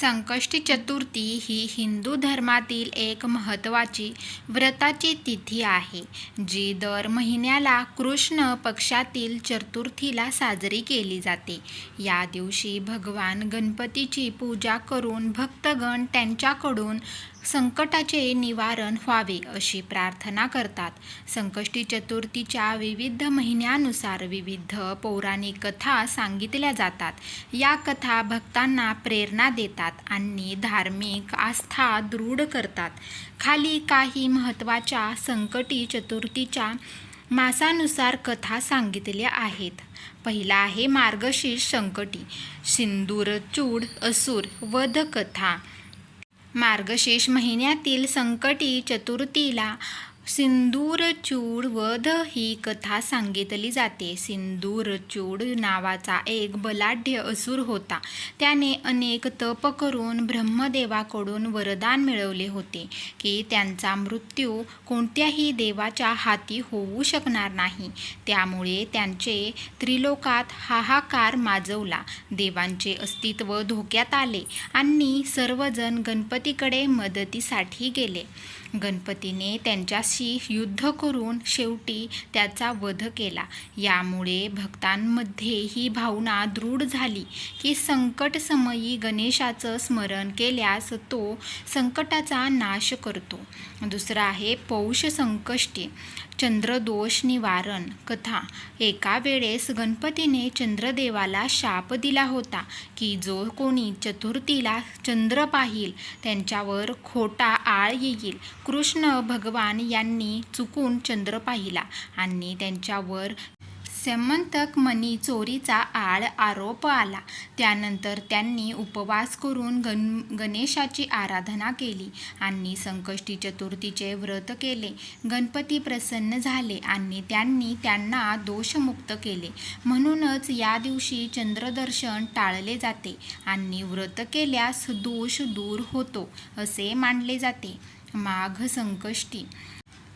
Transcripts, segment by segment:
संकष्टी चतुर्थी ही हिंदू धर्मातील एक महत्त्वाची व्रताची तिथी आहे जी दर महिन्याला कृष्ण पक्षातील चतुर्थीला साजरी केली जाते. या दिवशी भगवान गणपतीची पूजा करून भक्तगण त्यांच्याकडून संकटाचे निवारण व्हावे अशी प्रार्थना करतात. संकष्टी चतुर्थीच्या विविध महिन्यानुसार विविध पौराणिक कथा सांगितल्या जातात. या कथा भक्तांना प्रेरणा देतात. आणि धार्मिक आस्था दृढ करतात. खाली काही महत्त्वाच्या संकटी चतुर्थीच्या मासानुसार कथा सांगितल्या आहेत. पहिला आहे मार्गशीर्ष संकटी. सिंदूरचूड असुर वध कथा. मार्गशीर्ष महिन्यातील संकटी चतुर्थीला सिंदूरचूड वध ही कथा सांगितली जाते. सिंदूरचूड नावाचा एक बलाढ्य असुर होता. त्याने अनेक तप करून ब्रह्मदेवाकडून वरदान मिळवले होते की त्यांचा मृत्यू कोणत्याही देवाच्या हाती होऊ शकणार नाही. त्यामुळे त्यांचे त्रिलोकात हाहाकार माजवला. देवांचे अस्तित्व धोक्यात आले आणि सर्वजण गणपतीकडे मदतीसाठी गेले. गणपतीने त्यांच्या त्यांच्याशी युद्ध करून शेवटी त्याचा वध केला. यामुळे भक्तांमध्ये ही भावना दृढ झाली की संकटसमयी गणेशाचं स्मरण केल्यास तो संकटाचा नाश करतो. दुसरा आहे पौष संकष्टी. चंद्रदोष निवारण कथा. एका वेळेस गणपतीने चंद्रदेवाला शाप दिला होता की जो कोणी चतुर्थीला चंद्र पाहिल त्यांच्यावर खोटा आळ येईल. कृष्ण भगवान या यांनी चुकून चंद्र पाहिला आणि त्यांच्यावर समंतक मनी चोरीचा आळ आरोप आला. त्यानंतर त्यांनी उपवास करून गण गणेशाची आराधना केली आणि संकष्टी चतुर्थीचे व्रत केले. गणपती प्रसन्न झाले आणि त्यांनी त्यांना दोषमुक्त केले. म्हणूनच या दिवशी चंद्रदर्शन टाळले जाते आणि व्रत केल्यास दोष दूर होतो असे मानले जाते. माघ संकष्टी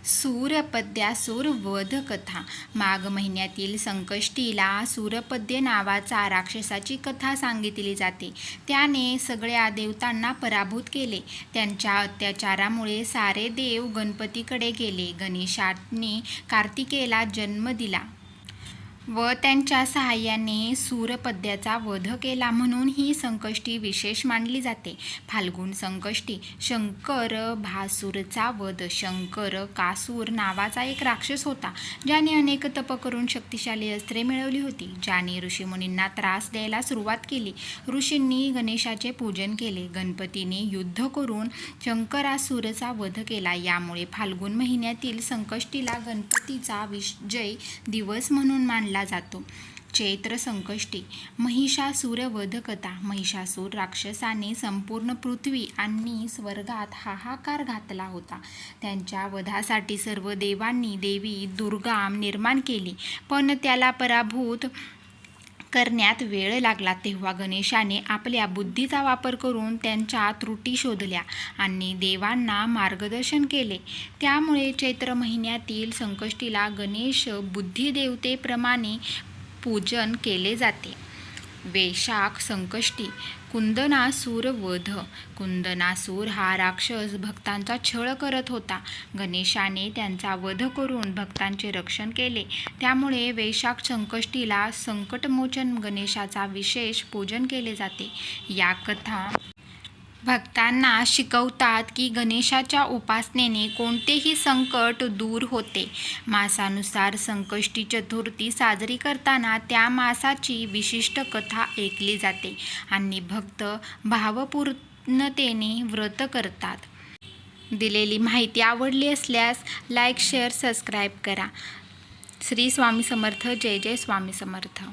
सूरपद्यासूर वध कथा माघ महिन्यातील संकष्टीला सूरपद्य नावाचा राक्षसाची कथा सांगितली जाते. त्याने सगळ्या देवतांना पराभूत केले. त्यांच्या अत्याचारामुळे सारे देव गणपतीकडे गेले. गणेशाने कार्तिकेला जन्म दिला. व त्यांच्या सहाय्याने सूरपद्याचा वध केला म्हणून ही संकष्टी विशेष मानली जाते. फाल्गुन संकष्टी शंकर भासूरचा वध शंकर कासूर नावाचा एक राक्षस होता ज्याने अनेक तप करून शक्तिशाली अस्त्रे मिळवली होती ज्याने ऋषीमुनींना त्रास द्यायला सुरुवात केली. ऋषींनी गणेशाचे पूजन केले गणपतीने युद्ध करून शंकरासूरचा वध केला यामुळे फाल्गुन महिन्यातील संकष्टीला गणपतीचा विजय दिवस म्हणून मानला मानला जातो. चैत्र संकष्टी महिषासूरवध कथा महिषासूर राक्षसाने संपूर्ण पृथ्वी आणि स्वर्गात हाहाकार घातला होता. त्यांच्या वधासाठी सर्व देवांनी देवी दुर्गा निर्माण केली. पण त्याला पराभूत करण्यात वेळ लागला तेव्हा गणेशाने आपल्या बुद्धीचा वापर करून त्यांच्या त्रुटी शोधल्या आणि देवांना मार्गदर्शन केले. त्यामुळे चैत्र महिन्यातील संकष्टीला गणेश बुद्धिदेवतेप्रमाणे पूजन केले जाते. वैशाख संकष्टी कुंदनासूर वध. कुंदनासूर हा राक्षस भक्तांचा छळ करत होता. गणेशाने त्यांचा वध करून भक्तांचे रक्षण केले. त्यामुळे वैशाख संकष्टीला संकटमोचन गणेशाचा विशेष पूजन केले जाते. या कथा भक्तांना शिकवतात की गणेशाच्या उपासनेने कोणतेही संकट दूर होते. मासानुसार संकष्टी चतुर्थी साजरी करताना त्या मासाची विशिष्ट कथा ऐकली जाते आणि भक्त भावपूर्णतेने व्रत करतात. दिलेली माहिती आवडली असल्यास लाईक शेअर सबस्क्राईब करा. श्री स्वामी समर्थ. जय जय स्वामी समर्थ.